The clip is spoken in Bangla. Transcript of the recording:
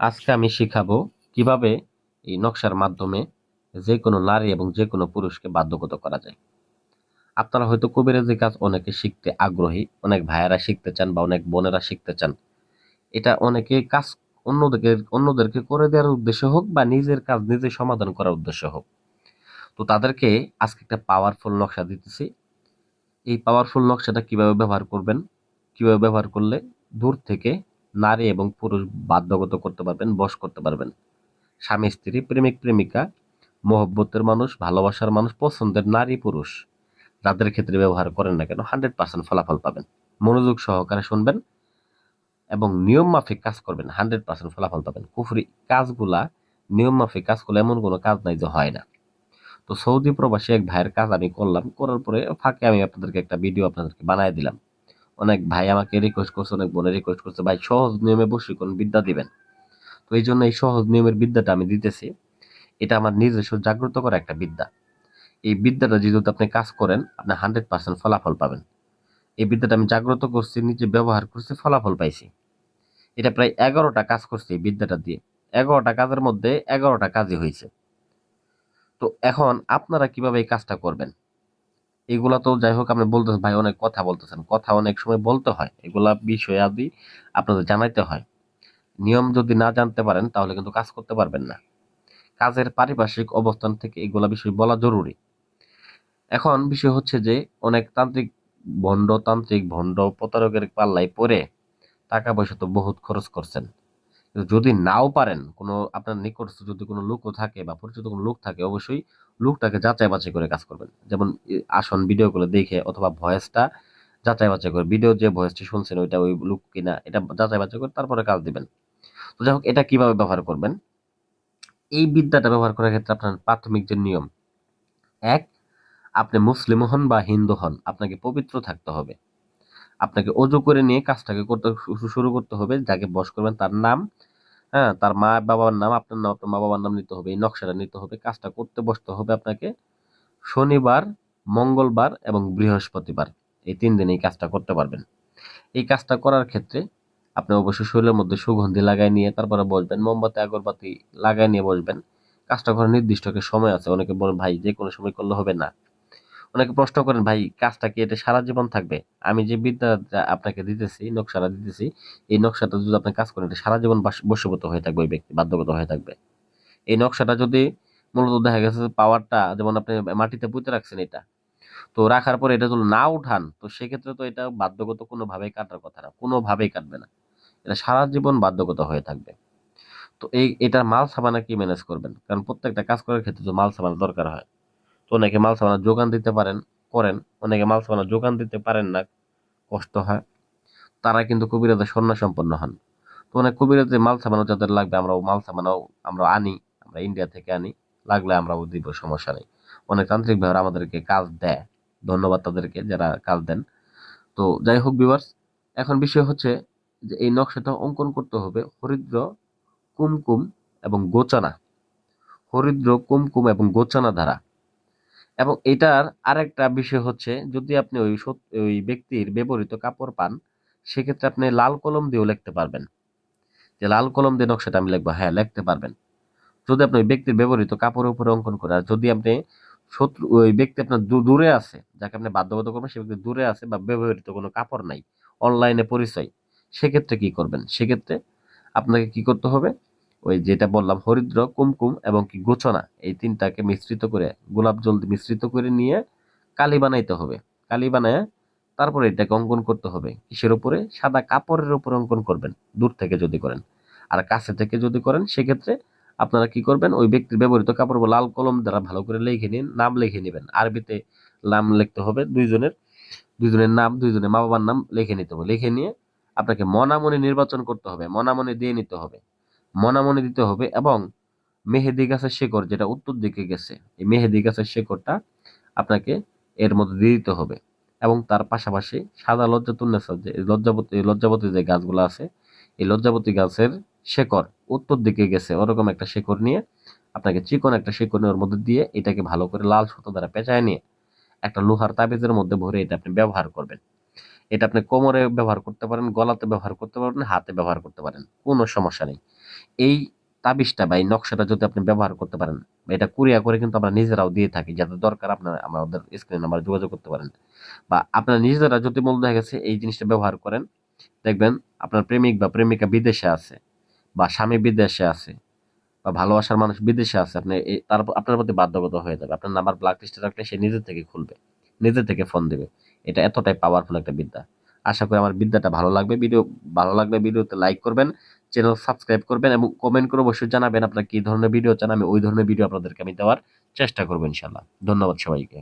আজকে আমি শিখাবো কীভাবে এই নকশার মাধ্যমে যে কোনো নারী এবং যে কোনো পুরুষকে বাধ্যগত করা যায়। আপনারা হয়তো কবিরাজি কাজ, অনেকে শিখতে আগ্রহী, অনেক ভাইয়েরা শিখতে চান বা অনেক বোনেরা শিখতে চান। এটা অনেকে কাজ অন্যদেরকে অন্যদেরকে করে দেওয়ার উদ্দেশ্য হোক বা নিজের কাজ নিজে সমাধান করার উদ্দেশ্য হোক। তো তাদেরকে আজকে একটা পাওয়ারফুল নকশা দিতেছি। এই পাওয়ারফুল নকশাটা কীভাবে ব্যবহার করবেন, কীভাবে ব্যবহার করলে দূর থেকে নারী এবং পুরুষ বাধ্যগত করতে পারবেন, বশ করতে পারবেন। স্বামী, স্ত্রী, প্রেমিক, প্রেমিকা, মহব্বতের মানুষ, ভালোবাসার মানুষ, পছন্দের নারী, পুরুষ। যাদের ক্ষেত্রে ব্যবহার করেন না কেন, হান্ড্রেড পার্সেন্ট ফলাফল পাবেন। মনোযোগ সহকারে শুনবেন এবং নিয়ম মাফিক কাজ করবেন, হান্ড্রেড পার্সেন্ট ফলাফল পাবেন। কুফরি কাজগুলা, নিয়ম মাফিক কাজ করলে এমন কোনো কাজ নাই যে হয় না। তো সৌদি প্রবাসী এক ভাইয়ের কাজ আমি করলাম, করার পরে ফাঁকে আমি আপনাদেরকে একটা ভিডিও আপনাদেরকে বানায় দিলাম। অনেক ভাই আমাকে রিকোয়েস্ট করছে, অনেক বোনে রিকোয়েস্ট করছে, ভাই, সহজ নিয়মে বশীকরণ বিদ্যা দিবেন। তো এই জন্য এই সহজ নিয়মের বিদ্যাটা আমি দিতেছি। এটা আমার নিজস্ব জাগ্রত করা একটা বিদ্যা। এই বিদ্যাটা যদি আপনি কাজ করেন, আপনি হান্ড্রেড পার্সেন্ট ফলাফল পাবেন। এই বিদ্যাটা আমি জাগ্রত করছি, নিজে ব্যবহার করছি, ফলাফল পাইছি। এটা প্রায় এগারোটা কাজ করছি এই বিদ্যাটা দিয়ে। এগারোটা কাজের মধ্যে এগারোটা কাজই হয়েছে তো এখন আপনারা কীভাবে এই কাজটা করবেন? এগুলা তো যাই হোক, আপনি বলতেছেন, ভাই অনেক কথা বলতেছেন। কথা অনেক সময় বলতে হয়, এগুলা বিষয় আদি আপনাদের জানাইতে হয়। নিয়ম যদি না জানতে পারেন, তাহলে কিন্তু কাজ করতে পারবেন না। কাজের পারিপার্শ্বিক অবস্থান থেকে এগুলা বিষয় বলা জরুরি। এখন বিষয় হচ্ছে যে, অনেক তান্ত্রিক ভণ্ড তান্ত্রিক ভণ্ড প্রতারকের পাল্লায় পড়ে টাকা পয়সা তো বহুত খরচ করছেন। যদি নাও পারেন, কোনো আপনার নিকটস্থ যদি কোনো লোকও থাকে বা পরিচিত কোনো লোক থাকে, অবশ্যই লোকটাকে যাচাই বাছাই করে কাজ করবেন। যেমন আসন ভিডিওগুলো দেখে অথবা ভয়েসটা যাচাই বাছাই করে ভিডিও যে ভয়েসটি শুনছেন ওইটা ওই লোক কিনা, এটা যাচাই বাছাই করে তারপরে কাজ দিবেন। তো যাই হোক, এটা কীভাবে ব্যবহার করবেন? এই বিদ্যাটা ব্যবহার করার ক্ষেত্রে আপনার প্রাথমিক যে নিয়ম, এক, আপনি মুসলিম হন বা হিন্দু হন, আপনাকে পবিত্র থাকতে হবে। আপনাকে অজু করে নিয়ে কাজটাকে করতে শুরু করতে হবে, যাকে বস করবেন তার নাম হ্যাঁ তার মা বাবার নাম, আপনার নাম, আপনার মা বাবার নাম নিতে হবে, এই নকশাটা নিতে হবে, কাজটা করতে বসতে হবে আপনাকে শনিবার, মঙ্গলবার এবং বৃহস্পতিবার, এই তিন দিন এই কাজটা করতে পারবেন। এই কাজটা করার ক্ষেত্রে আপনি অবশ্যই শরীরের মধ্যে সুগন্ধি লাগাই নিয়ে, তারপরে বসবেন, মোমবাতি, আগরবাতি লাগাই নিয়ে বসবেন। কাজটা করার নির্দিষ্ট সময় আছে, অনেকে বলেন, ভাই যে কোনো সময় করলে হবে না। অনেকে প্রশ্ন করেন, ভাই, কাজটা কি এটা সারা জীবন থাকবে? আমি যে বিদ্যা আপনাকে দিতেছি, নকশাটা দিতেছি, এই নকশাটা যদি আপনি কাজ করেন, এটা সারা জীবন বাস- বশীভূত হয়ে থাকবে, ওই ব্যক্তি বাধ্যগত হয়ে থাকবে। এই নকশাটা যদি মূলত দেখা গেছে পাওয়ারটা যেমন আপনি মাটিতে পুঁতে রাখছেন এটা, তো রাখার পরে এটা যদি না উঠান, তো সেক্ষেত্রে তো এটা বাধ্যগত কোনোভাবেই কাটার কথা না, কোনোভাবেই কাটবে না। এটা সারা জীবন বাধ্যগত হয়ে থাকবে। তো এই, এটার মাল সাবানা কি ম্যানেজ করবেন? কারণ প্রত্যেকটা কাজ করার ক্ষেত্রে তো মাল সাবানা দরকার হয়। তো অনেকে মাল সাবানা যোগান দিতে পারেন, করেন। অনেকে মাল সাবানা যোগান দিতে পারেন না, কষ্ট হয়। তারা কিন্তু কবিরাজে স্বর্ণ সম্পন্ন হন। তো অনেক কবিরাজে মাল সাবানা যাদের লাগবে আমরা মাল সাবানাও আমরা আনি, আমরা ইন্ডিয়া থেকে আনি। লাগলে আমরাও দিব, সমস্যা নেই। অনেক তান্ত্রিকভাবে আমাদেরকে কাজ দেয়। ধন্যবাদ তাদেরকে যারা কাজ দেন। তো যাই হোক বিভার্স এখন বিষয় হচ্ছে যে এই নকশাটা অঙ্কন করতে হবে হরিদ্র, কুমকুম এবং গোচানা হরিদ্র, কুমকুম এবং গোচানা দ্বারা। এবং এটার আরেকটা বিষয় হচ্ছে, যদি আপনি ওই ওই ব্যক্তির ব্যবহৃত কাপড় পান, সেক্ষেত্রে আপনি লাল কলম দিয়েও লিখতে পারবেন। যে লাল কলম দিয়ে নকশাটা আমি লিখব হ্যাঁ লিখতে পারবেন। যদি আপনি ওই ব্যক্তির ব্যবহৃত কাপড়ের উপরে অঙ্কন করে আর যদি আপনি শত্রু, ওই ব্যক্তি আপনার দূরে আছে, যাকে আপনি বাধ্যগত করবেন, সে ব্যক্তি দূরে আছে বা ব্যবহৃত কোনো কাপড় নাই, অনলাইনে পরিচয়, সেক্ষেত্রে কি করবেন? সেক্ষেত্রে আপনাকে কি করতে হবে? ওই যেটা বললাম, হরিদ্র, কুমকুম এবং কি গোচনা এই তিনটাকে মিশ্রিত করে, গোলাপ জল মিশ্রিত করে নিয়ে কালি বানাইতে হবে। কালি বানায় তারপরে এটাকে অঙ্কন করতে হবে। কিসের উপরে? সাদা কাপড়ের উপরে অঙ্কন করবেন, দূর থেকে যদি করেন। আর কাছে থেকে যদি করেন, সেক্ষেত্রে আপনারা কি করবেন, ওই ব্যক্তির ব্যবহৃত কাপড় লাল কলম দ্বারা ভালো করে লিখে নিন, নাম লিখে নেবেন। আরবিতে নাম লিখতে হবে দুইজনের দুইজনের নাম, দুইজনের মা বাবার নাম লিখে নিতে হবে। লিখে নিয়ে আপনাকে মনামনি নির্বাচন করতে হবে মনামনি দিয়ে নিতে হবে। মনামনি দিতে হবে এবং মেহেদি গাছের শেকড় যেটা উত্তর দিকে গেছে, এই মেহেদি গাছের শেকড়টা আপনাকে এর মধ্যে দিয়ে দিতে হবে এবং তার পাশাপাশি সাদা লজ্জাতুন্নেসা যে লজ্জাবতী লজ্জাবতী যে গাছগুলো আছে, এই লজ্জাবতী গাছের শেকড় উত্তর দিকে গেছে, ওরকম একটা শেকড় নিয়ে আপনাকে চিকন একটা শেকড় ওর মধ্যে দিয়ে এটাকে ভালো করে লাল সুতো দ্বারা পেঁচায় নিয়ে একটা লোহার তাবিজের মধ্যে ভরে এটা আপনি ব্যবহার করবেন। এটা আপনি কোমরে ব্যবহার করতে পারেন, গলাতে ব্যবহার করতে পারেন, হাতে ব্যবহার করতে পারেন, কোনো সমস্যা নেই। এই তাবিজটা বা এই নকশাটা যদি আপনি ব্যবহার করতে পারেন এটা কুরিয়া করে কিন্তু আমরা নিজেরাও দিয়ে থাকি, যাতে দরকার আপনার, আমাদের স্ক্রিন নাম্বার যোগাযোগ করতে পারেন। বা আপনারা নিজেরা যদি মূল দেখা গেছে এই জিনিসটা ব্যবহার করেন, দেখবেন আপনার প্রেমিক বা প্রেমিকা বিদেশে আছে, বা স্বামী বিদেশে আছে, বা ভালোবাসার মানুষ বিদেশে আছে, আপনি তার আপনার প্রতি বাধ্যগত হয়ে যাবে। আপনার নাম্বার ব্ল্যাক লিস্টে রাখলে সে নিজে থেকে খুলবে, নিজে থেকে ফোন দেবে। এটা এতটাই পাওয়ারফুল একটা বিদ্যা। আশা করি আমার বিদ্যাটা ভালো লাগবে। ভিডিও, ভালো লাগলে ভিডিওতে লাইক করবেন। চ্যানেল সাবস্ক্রাইব করবেন এবং কমেন্ট করে অবশ্যই জানাবেন আপনার কী ধরনের ভিডিও চান, আমি ওই ধরনের ভিডিও আপনাদেরকে আমি দেওয়ার চেষ্টা করব ইনশাল্লাহ ধন্যবাদ সবাইকে।